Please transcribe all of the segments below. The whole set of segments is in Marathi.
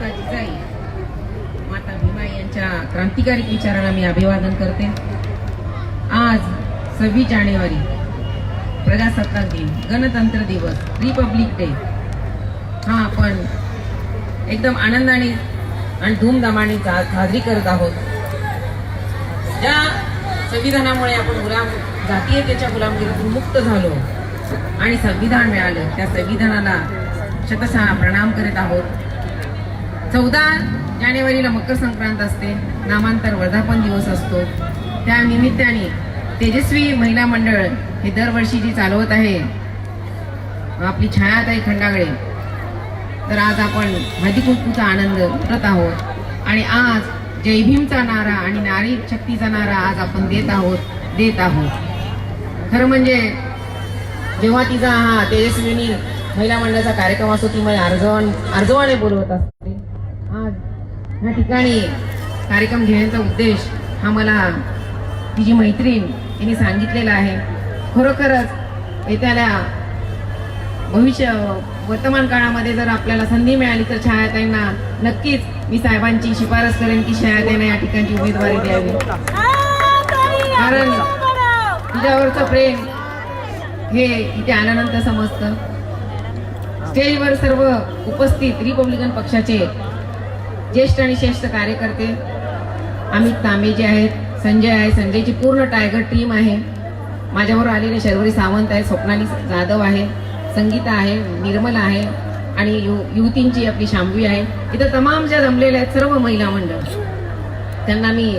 माता जिजाई माता भीमाई यांच्या क्रांतिकारी विचाराला मी अभिवादन करते. आज सव्वीस जानेवारी प्रजासत्ताक दिन गणतंत्र दिवस रिपब्लिक डे. हा आपण एकदम आनंदाने आणि धूमधामाने साजरी करत आहोत. ज्या संविधानामुळे आपण गुलाम जातीयतेच्या गुलामगिरीतून मुक्त झालो आणि संविधान मिळालं त्या संविधानाला शतशः प्रणाम करीत आहोत. चौदा जानेवारीला मकर संक्रांत असते. नामांतर वर्धापन दिवस असतो. त्या निमित्ताने तेजस्वी महिला मंडळ हे दरवर्षी जी चालवत आहे आपली छायाताई खंडागळे तर आज आपण हळदी कुंकूचा आनंद लुटत आहोत. आणि आज जय भीमचा नारा आणि नारी शक्तीचा नारा आज आपण देत आहोत देत आहोत. खरं म्हणजे जेव्हा तिचा हा तेजस्विनी महिला मंडळाचा कार्यक्रम असतो ती मला अर्जवान अर्जवाने बोलवत असते. आज ह्या ठिकाणी कार्यक्रम घेण्याचा उद्देश हा मला तिची मैत्रीण यांनी सांगितलेला आहे. खरोखरच येत्याला भविष्य वर्तमान काळामध्ये जर आपल्याला संधी मिळाली तर छायाताईंना नक्कीच मी साहेबांची शिफारस करेन की छायाताईंना या ठिकाणची उमेदवारी द्यावी. कारण तिच्यावरचं प्रेम हे इथे आल्यानंतर समजतं. स्टेजवर सर्व उपस्थित रिपब्लिकन पक्षाचे ज्येष्ठ आणि श्रेष्ठ कार्यकर्ते अमित तांबे जे आहेत संजय आहे संजयची पूर्ण टायगर टीम आहे. माझ्याबरोबर आलेले शर्वरी सावंत आहे स्वप्नाली जाधव आहे संगीता आहे निर्मला आहे आणि यु युवतींची आपली शांभवी आहे. इथं तमाम ज्या जमलेल्या आहेत सर्व महिला मंडळ. त्यांना मी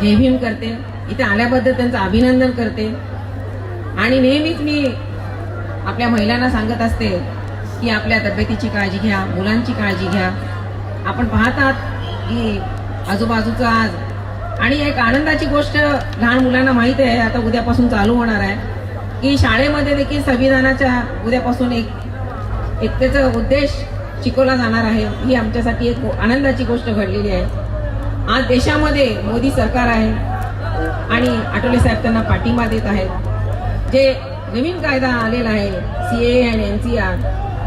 जय भीम करते इथे आल्याबद्दल त्यांचं अभिनंदन करते. आणि नेहमीच मी आपल्या महिलांना सांगत असते की आपल्या तब्येतीची काळजी घ्या मुलांची काळजी घ्या. आपण पाहत आहात की आजूबाजूचं आज. आणि एक आनंदाची गोष्ट लहान मुलांना माहीत आहे आता उद्यापासून चालू होणार आहे की शाळेमध्ये देखील संविधानाच्या उद्यापासून एक एकतेचा उद्देश शिकवला जाणार आहे ही आमच्यासाठी एक आनंदाची गोष्ट घडलेली आहे. आज देशामध्ये मोदी सरकार आहे आणि आठवले साहेब त्यांना पाठिंबा देत आहेत. जे नवीन कायदा आलेला आहे सी ए आणि एन सी आर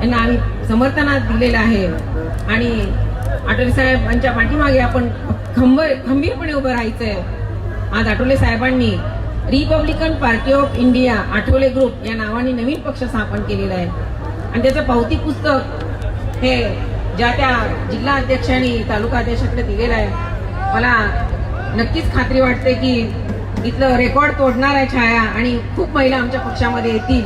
यांना आम्ही समर्थनात दिलेलं आहे. आणि आठवले साहेबांच्या पाठीमागे आपण खंब खंबीरपणे उभं राहायचंय. आज आठवले साहेबांनी Republican party of India Athawale group या नावाने नवीन पक्ष स्थापन केलेला आहे. आणि त्याचं पावती पुस्तक हे ज्या त्या जिल्हा अध्यक्ष आणि तालुका अध्यक्षाकडे दिलेलं आहे. मला नक्कीच खात्री वाटते की इथलं रेकॉर्ड तोडणार आहे छाया आणि खूप महिला आमच्या पक्षामध्ये येतील.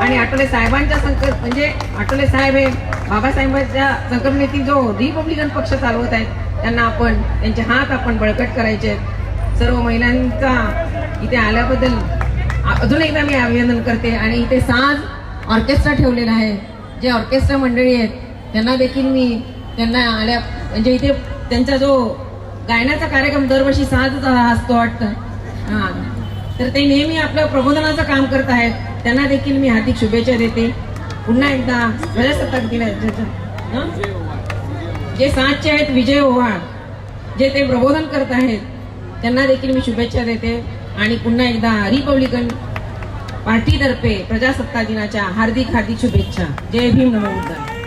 आणि आठवले साहेबांच्या संकल्प म्हणजे आठवले साहेब हे बाबासाहेबांच्या संकल्पनेतील जो रिपब्लिकन पक्ष चालवत आहेत त्यांना आपण त्यांचे हात आपण बळकट करायचे. आहेत. सर्व महिलांचा इथे आल्याबद्दल अजून एकदा मी अभिनंदन करते. आणि इथे साज ऑर्केस्ट्रा ठेवलेला आहे. जे ऑर्केस्ट्रा मंडळी आहेत त्यांना देखील मी त्यांना आल्या म्हणजे इथे त्यांचा जो गायनाचा कार्यक्रम दरवर्षी साजच असतो वाटतं. हा. तर ते नेहमी आपलं प्रबोधनाचं काम करत आहेत. त्यांना देखील मी हार्दिक शुभेच्छा देते. पुन्हा एकदा प्रजासत्ताक दिनाच्या जे सातचे आहेत विजय ओव्हाळ जे ते प्रबोधन करत आहेत त्यांना देखील मी शुभेच्छा देते. आणि पुन्हा एकदा रिपब्लिकन पार्टीतर्फे प्रजासत्ताक दिनाच्या हार्दिक हार्दिक शुभेच्छा. जय भीम नमो